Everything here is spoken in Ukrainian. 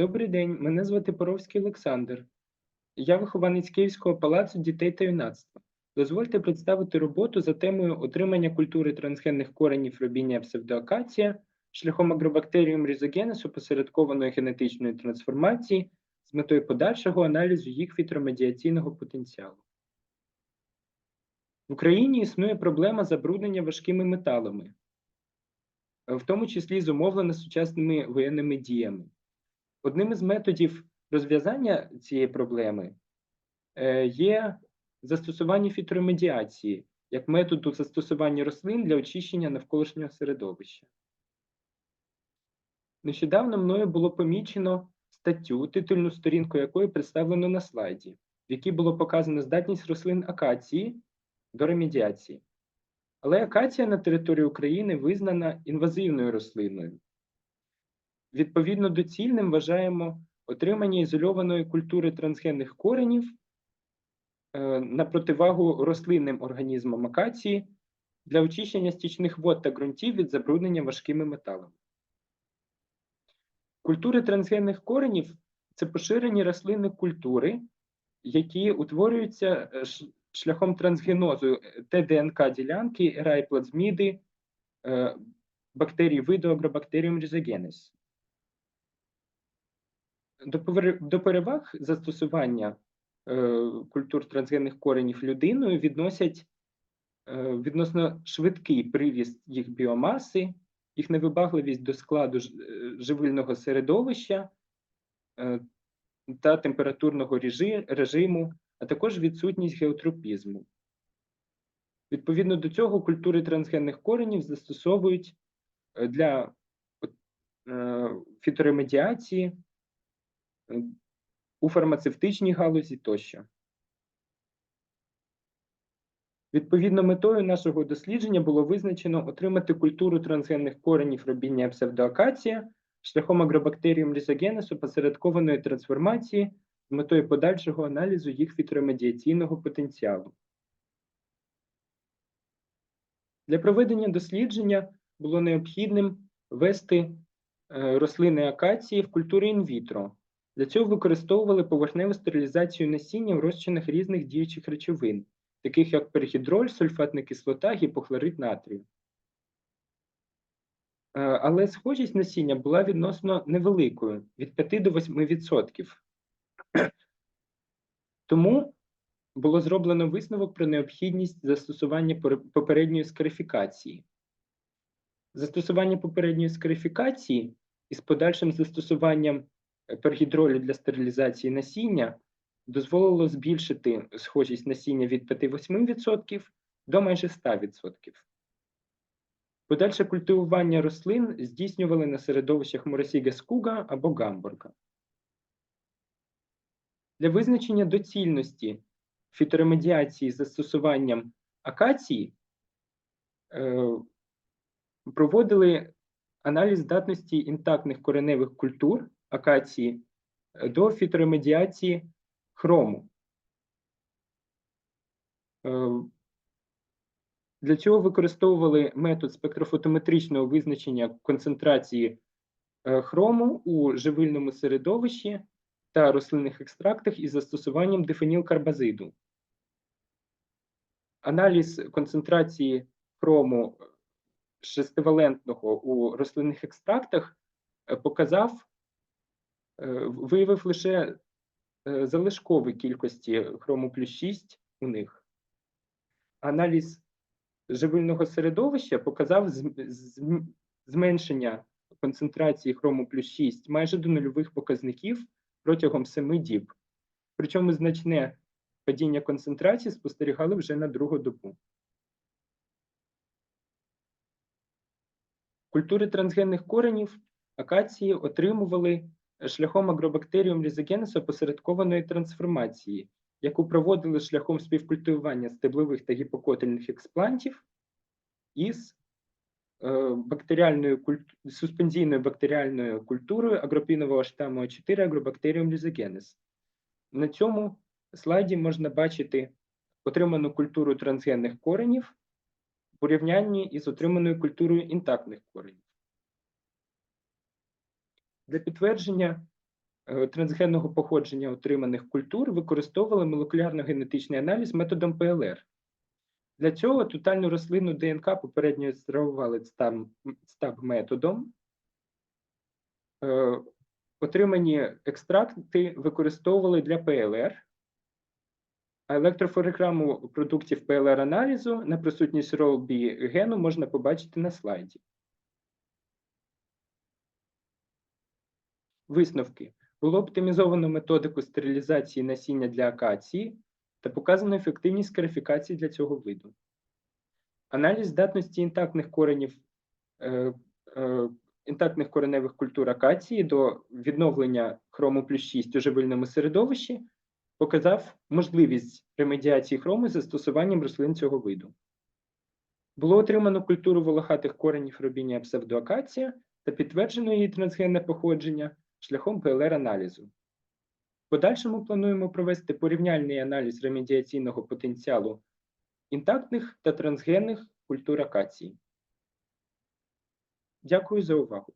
Добрий день, мене звати Поровський Олександр. Я вихованець Київського палацу дітей та юнацтва. Дозвольте представити роботу за темою отримання культури трансгенних коренів робіння псевдоакація шляхом агробактеріум різогенесу посередкованої генетичної трансформації з метою подальшого аналізу їх фітромедіаційного потенціалу. В Україні існує проблема забруднення важкими металами, в тому числі зумовлена сучасними воєнними діями. Одним із методів розв'язання цієї проблеми е, є застосування фітромедіації як методу застосування рослин для очищення навколишнього середовища. Нещодавно мною було помічено статтю, титульну сторінку якої представлено на слайді, в якій було показано здатність рослин акації до ремедіації. Але акація на території України визнана інвазивною рослиною. Відповідно доцільним вважаємо отримання ізольованої культури трансгенних коренів е, на противагу рослинним організмам акації для очищення стічних вод та ґрунтів від забруднення важкими металами. Культури трансгенних коренів це поширені рослинні культури, які утворюються е, шляхом трансгенозу ТДНК ділянки, райплазміди, е, бактерій виду Agrobacterium rhizogenes. До, переваг застосування е, культур трансгенних коренів людиною відносять е, відносно швидкий привіз їх біомаси, їх невибагливість до складу е, живильного середовища та температурного режи- режиму, а також відсутність геотропізму. Відповідно до цього, культури трансгенних коренів застосовують для фіторемедіації у фармацевтичній галузі тощо. Відповідно, метою нашого дослідження було визначено отримати культуру трансгенних коренів робіння псевдоакація шляхом агробактеріум різогенесу посередкованої трансформації з метою подальшого аналізу їх фітромедіаційного потенціалу. Для проведення дослідження було необхідним ввести е, рослини акації в культури інвітро. Для цього використовували поверхневу стерилізацію насіння в розчинах різних діючих речовин, таких як перхідроль, сульфатна кислота, гіпохлорид натрію. Е, Але схожість насіння була відносно невеликою від 5 до 8%. Тому було зроблено висновок про необхідність застосування попередньої скарифікації. Застосування попередньої скарифікації із подальшим застосуванням пергідролю для стерилізації насіння дозволило збільшити схожість насіння від 5-8% до майже 100%. Подальше культивування рослин здійснювали на середовищах Моросіга Скуга або Гамбурга. Для визначення доцільності фіторемедіації з застосуванням акації е, проводили аналіз здатності інтактних кореневих культур акації е, до фіторемедіації хрому. Е, Для цього використовували метод спектрофотометричного визначення концентрації е, хрому у живильному середовищі та рослинних екстрактах із застосуванням дифенілкарбазиду. Аналіз концентрації хрому шестивалентного у рослинних екстрактах показав, виявив лише е, залишкові кількості хрому плюс 6 у них. Аналіз живильного середовища показав зм- зм- зменшення концентрації хрому плюс 6 майже до нульових показників протягом 7 діб. Причому значне падіння концентрації спостерігали вже на другу добу. Культури трансгенних коренів акації отримували шляхом агробактеріум різогенесу посередкованої трансформації, яку проводили шляхом співкультивування стеблових та гіпокотельних експлантів із е, бактеріальною суспензійною бактеріальною культурою агропінового штаму А4 агробактеріум різогенес. На цьому слайді можна бачити отриману культуру трансгенних коренів порівнянні із отриманою культурою інтактних коренів. Для підтвердження е, трансгенного походження отриманих культур використовували молекулярно-генетичний аналіз методом ПЛР. Для цього тотальну рослинну ДНК попередньо екстрагували стаб методом. Е, Отримані екстракти використовували для ПЛР, а електрофореграму продуктів ПЛР-аналізу на присутність РОЛБі гену можна побачити на слайді. Висновки. Було оптимізовано методику стерилізації насіння для акації та показано ефективність скарифікації для цього виду. Аналіз здатності інтактних коренів е, е, інтактних кореневих культур акації до відновлення хрому плюс 6 у живильному середовищі показав можливість ремедіації хрому з застосуванням рослин цього виду. Було отримано культуру волохатих коренів робінія псевдоакація та підтверджено її трансгенне походження шляхом ПЛР-аналізу. В подальшому плануємо провести порівняльний аналіз ремедіаційного потенціалу інтактних та трансгенних культур акації. Дякую за увагу.